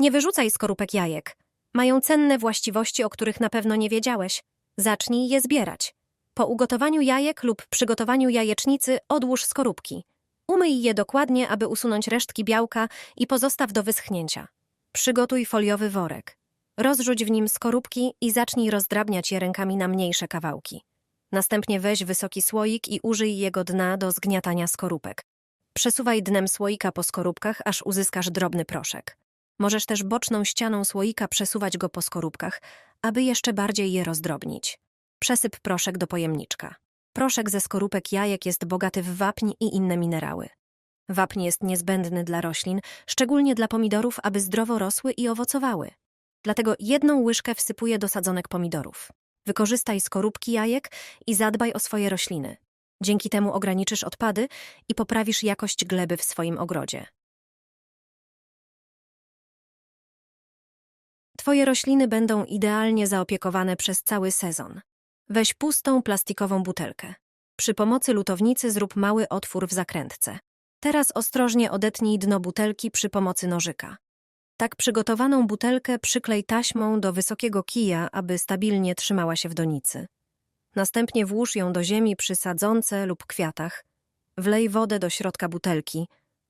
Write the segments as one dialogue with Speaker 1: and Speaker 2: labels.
Speaker 1: Nie wyrzucaj skorupek jajek. Mają cenne właściwości, o których na pewno nie wiedziałeś. Zacznij je zbierać. Po ugotowaniu jajek lub przygotowaniu jajecznicy odłóż skorupki. Umyj je dokładnie, aby usunąć resztki białka i pozostaw do wyschnięcia. Przygotuj foliowy worek. Rozrzuć w nim skorupki i zacznij rozdrabniać je rękami na mniejsze kawałki. Następnie weź wysoki słoik i użyj jego dna do zgniatania skorupek. Przesuwaj dnem słoika po skorupkach, aż uzyskasz drobny proszek. Możesz też boczną ścianą słoika przesuwać go po skorupkach, aby jeszcze bardziej je rozdrobnić. Przesyp proszek do pojemniczka. Proszek ze skorupek jajek jest bogaty w wapń i inne minerały. Wapń jest niezbędny dla roślin, szczególnie dla pomidorów, aby zdrowo rosły i owocowały. Dlatego jedną łyżkę wsypuję do sadzonek pomidorów. Wykorzystaj skorupki jajek i zadbaj o swoje rośliny. Dzięki temu ograniczysz odpady i poprawisz jakość gleby w swoim ogrodzie. Twoje rośliny będą idealnie zaopiekowane przez cały sezon. Weź pustą plastikową butelkę. Przy pomocy lutownicy zrób mały otwór w zakrętce. Teraz ostrożnie odetnij dno butelki przy pomocy nożyka. Tak przygotowaną butelkę przyklej taśmą do wysokiego kija, aby stabilnie trzymała się w donicy. Następnie włóż ją do ziemi przy sadzonce lub kwiatach. Wlej wodę do środka butelki.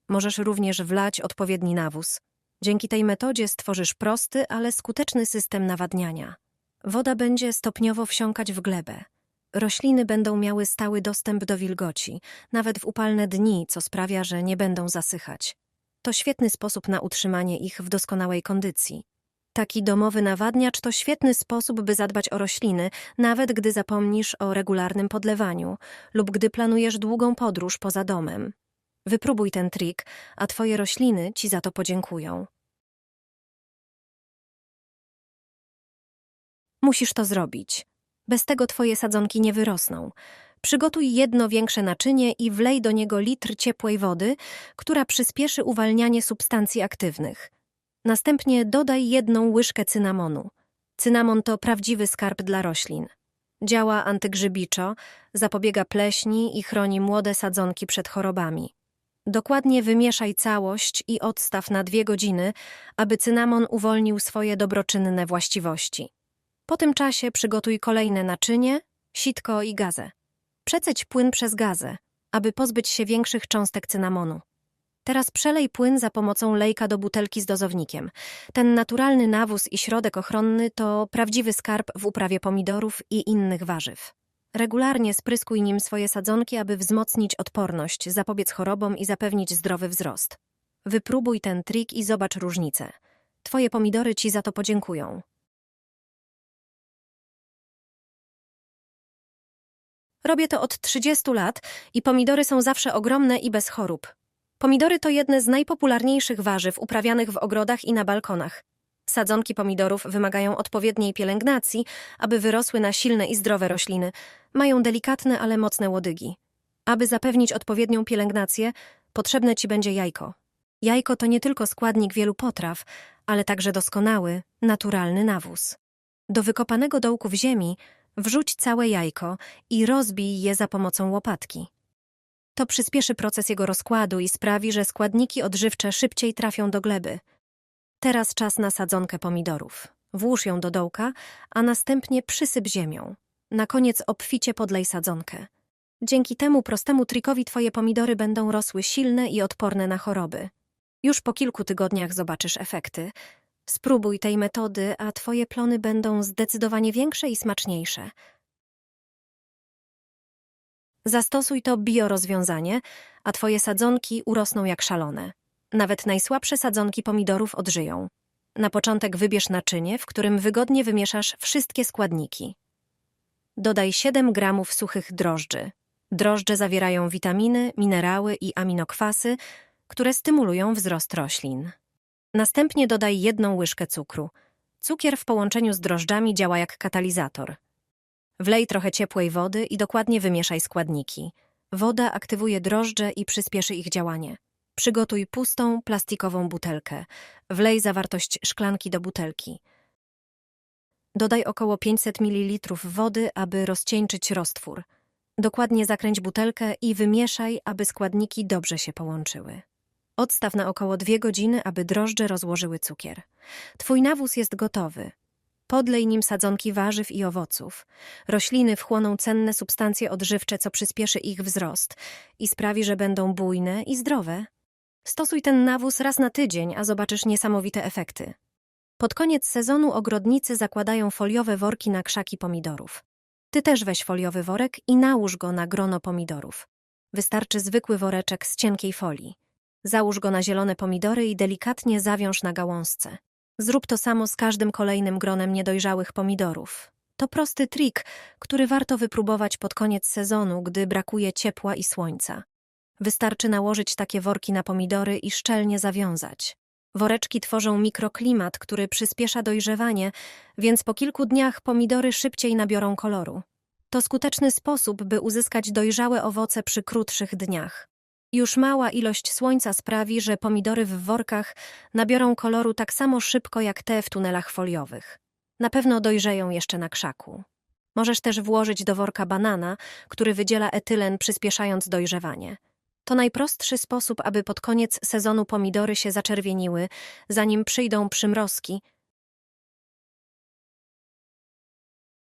Speaker 1: Możesz również wlać odpowiedni nawóz. Dzięki tej metodzie stworzysz prosty, ale skuteczny system nawadniania. Woda będzie stopniowo wsiąkać w glebę. Rośliny będą miały stały dostęp do wilgoci, nawet w upalne dni, co sprawia, że nie będą zasychać. To świetny sposób na utrzymanie ich w doskonałej kondycji. Taki domowy nawadniacz to świetny sposób, by zadbać o rośliny, nawet gdy zapomnisz o regularnym podlewaniu lub gdy planujesz długą podróż poza domem. Wypróbuj ten trik, a twoje rośliny ci za to podziękują. Musisz to zrobić. Bez tego twoje sadzonki nie wyrosną. Przygotuj jedno większe naczynie i wlej do niego litr ciepłej wody, która przyspieszy uwalnianie substancji aktywnych. Następnie dodaj jedną łyżkę cynamonu. Cynamon to prawdziwy skarb dla roślin. Działa antygrzybiczo, zapobiega pleśni i chroni młode sadzonki przed chorobami. Dokładnie wymieszaj całość i odstaw na dwie godziny, aby cynamon uwolnił swoje dobroczynne właściwości. Po tym czasie przygotuj kolejne naczynie, sitko i gazę. Przeceć płyn przez gazę, aby pozbyć się większych cząstek cynamonu. Teraz przelej płyn za pomocą lejka do butelki z dozownikiem. Ten naturalny nawóz i środek ochronny to prawdziwy skarb w uprawie pomidorów i innych warzyw. Regularnie spryskuj nim swoje sadzonki, aby wzmocnić odporność, zapobiec chorobom i zapewnić zdrowy wzrost. Wypróbuj ten trik i zobacz różnicę. Twoje pomidory ci za to podziękują. Robię to od 30 lat i pomidory są zawsze ogromne i bez chorób. Pomidory to jedne z najpopularniejszych warzyw uprawianych w ogrodach i na balkonach. Sadzonki pomidorów wymagają odpowiedniej pielęgnacji, aby wyrosły na silne i zdrowe rośliny. Mają delikatne, ale mocne łodygi. Aby zapewnić odpowiednią pielęgnację, potrzebne ci będzie jajko. Jajko to nie tylko składnik wielu potraw, ale także doskonały, naturalny nawóz. Do wykopanego dołku w ziemi wrzuć całe jajko i rozbij je za pomocą łopatki. To przyspieszy proces jego rozkładu i sprawi, że składniki odżywcze szybciej trafią do gleby. Teraz czas na sadzonkę pomidorów. Włóż ją do dołka, a następnie przysyp ziemią. Na koniec obficie podlej sadzonkę. Dzięki temu prostemu trikowi twoje pomidory będą rosły silne i odporne na choroby. Już po kilku tygodniach zobaczysz efekty. Spróbuj tej metody, a twoje plony będą zdecydowanie większe i smaczniejsze. Zastosuj to biorozwiązanie, a twoje sadzonki urosną jak szalone. Nawet najsłabsze sadzonki pomidorów odżyją. Na początek wybierz naczynie, w którym wygodnie wymieszasz wszystkie składniki. Dodaj 7 gramów suchych drożdży. Drożdże zawierają witaminy, minerały i aminokwasy, które stymulują wzrost roślin. Następnie dodaj jedną łyżkę cukru. Cukier w połączeniu z drożdżami działa jak katalizator. Wlej trochę ciepłej wody i dokładnie wymieszaj składniki. Woda aktywuje drożdże i przyspieszy ich działanie. Przygotuj pustą, plastikową butelkę. Wlej zawartość szklanki do butelki. Dodaj około 500 ml wody, aby rozcieńczyć roztwór. Dokładnie zakręć butelkę i wymieszaj, aby składniki dobrze się połączyły. Odstaw na około dwie godziny, aby drożdże rozłożyły cukier. Twój nawóz jest gotowy. Podlej nim sadzonki warzyw i owoców. Rośliny wchłoną cenne substancje odżywcze, co przyspieszy ich wzrost i sprawi, że będą bujne i zdrowe. Stosuj ten nawóz raz na tydzień, a zobaczysz niesamowite efekty. Pod koniec sezonu ogrodnicy zakładają foliowe worki na krzaki pomidorów. Ty też weź foliowy worek i nałóż go na grono pomidorów. Wystarczy zwykły woreczek z cienkiej folii. Załóż go na zielone pomidory i delikatnie zawiąż na gałązce. Zrób to samo z każdym kolejnym gronem niedojrzałych pomidorów. To prosty trik, który warto wypróbować pod koniec sezonu, gdy brakuje ciepła i słońca. Wystarczy nałożyć takie worki na pomidory i szczelnie zawiązać. Woreczki tworzą mikroklimat, który przyspiesza dojrzewanie, więc po kilku dniach pomidory szybciej nabiorą koloru. To skuteczny sposób, by uzyskać dojrzałe owoce przy krótszych dniach. Już mała ilość słońca sprawi, że pomidory w workach nabiorą koloru tak samo szybko jak te w tunelach foliowych. Na pewno dojrzeją jeszcze na krzaku. Możesz też włożyć do worka banana, który wydziela etylen, przyspieszając dojrzewanie. To najprostszy sposób, aby pod koniec sezonu pomidory się zaczerwieniły, zanim przyjdą przymrozki.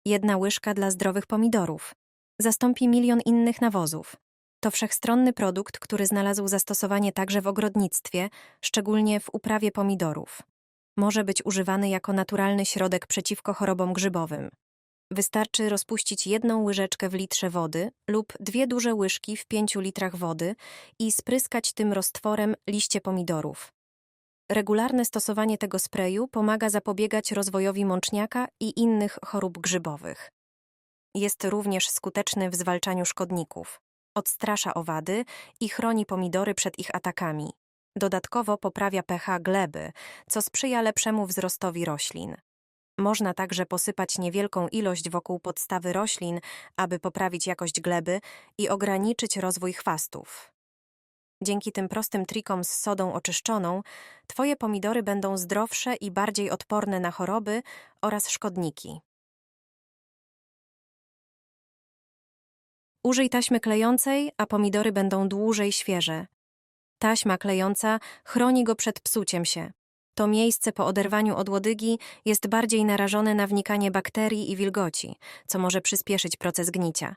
Speaker 1: Jedna łyżka dla zdrowych pomidorów. Zastąpi milion innych nawozów. To wszechstronny produkt, który znalazł zastosowanie także w ogrodnictwie, szczególnie w uprawie pomidorów. Może być używany jako naturalny środek przeciwko chorobom grzybowym. Wystarczy rozpuścić jedną łyżeczkę w litrze wody lub dwie duże łyżki w pięciu litrach wody i spryskać tym roztworem liście pomidorów. Regularne stosowanie tego sprayu pomaga zapobiegać rozwojowi mączniaka i innych chorób grzybowych. Jest również skuteczny w zwalczaniu szkodników. Odstrasza owady i chroni pomidory przed ich atakami. Dodatkowo poprawia pH gleby, co sprzyja lepszemu wzrostowi roślin. Można także posypać niewielką ilość wokół podstawy roślin, aby poprawić jakość gleby i ograniczyć rozwój chwastów. Dzięki tym prostym trikom z sodą oczyszczoną, Twoje pomidory będą zdrowsze i bardziej odporne na choroby oraz szkodniki. Użyj taśmy klejącej, a pomidory będą dłużej świeże. Taśma klejąca chroni go przed psuciem się. To miejsce po oderwaniu od łodygi jest bardziej narażone na wnikanie bakterii i wilgoci, co może przyspieszyć proces gnicia.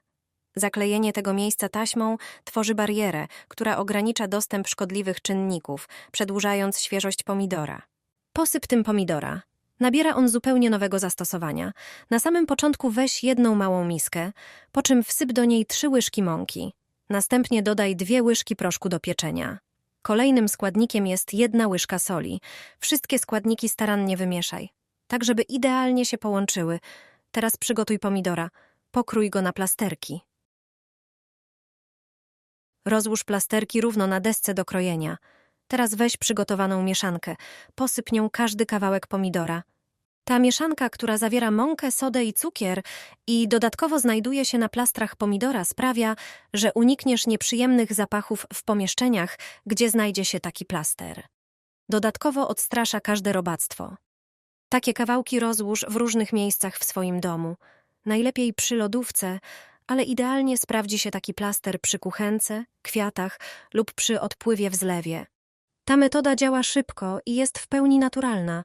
Speaker 1: Zaklejenie tego miejsca taśmą tworzy barierę, która ogranicza dostęp szkodliwych czynników, przedłużając świeżość pomidora. Posyp tym pomidora. Nabiera on zupełnie nowego zastosowania. Na samym początku weź jedną małą miskę, po czym wsyp do niej trzy łyżki mąki. Następnie dodaj dwie łyżki proszku do pieczenia. Kolejnym składnikiem jest jedna łyżka soli. Wszystkie składniki starannie wymieszaj, tak żeby idealnie się połączyły. Teraz przygotuj pomidora. Pokrój go na plasterki. Rozłóż plasterki równo na desce do krojenia. Teraz weź przygotowaną mieszankę. Posyp nią każdy kawałek pomidora. Ta mieszanka, która zawiera mąkę, sodę i cukier i dodatkowo znajduje się na plastrach pomidora, sprawia, że unikniesz nieprzyjemnych zapachów w pomieszczeniach, gdzie znajdzie się taki plaster. Dodatkowo odstrasza każde robactwo. Takie kawałki rozłóż w różnych miejscach w swoim domu. Najlepiej przy lodówce, ale idealnie sprawdzi się taki plaster przy kuchence, kwiatach lub przy odpływie w zlewie. Ta metoda działa szybko i jest w pełni naturalna.